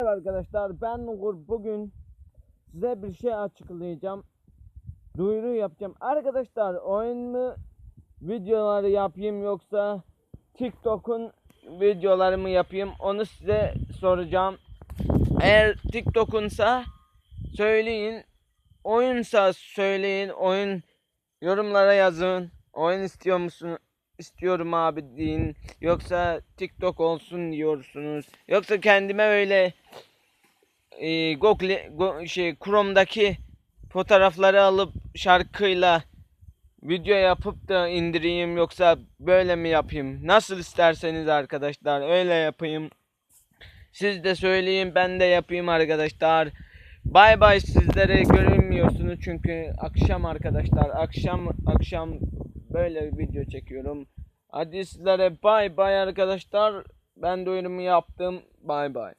Merhaba arkadaşlar ben Uğur. Bugün size bir şey açıklayacağım. Duyuru yapacağım. Arkadaşlar oyun mu videoları yapayım yoksa TikTok'un videolarımı yapayım onu size soracağım. Eğer TikTok'unsa söyleyin oyunsa söyleyin oyun yorumlara yazın. Oyun istiyor musun istiyorum abi deyin yoksa TikTok olsun diyorsunuz yoksa kendime öyle e, Google Go- şey Chrome'daki fotoğrafları alıp şarkıyla video yapıp da indireyim yoksa böyle mi yapayım? Nasıl isterseniz arkadaşlar öyle yapayım. Siz de söyleyin ben de yapayım arkadaşlar. Bay bay sizlere görünmüyorsunuz çünkü akşam arkadaşlar akşam akşam böyle video çekiyorum. Hadi sizlere bay bay arkadaşlar. Ben duyurumu yaptım. Bay bay.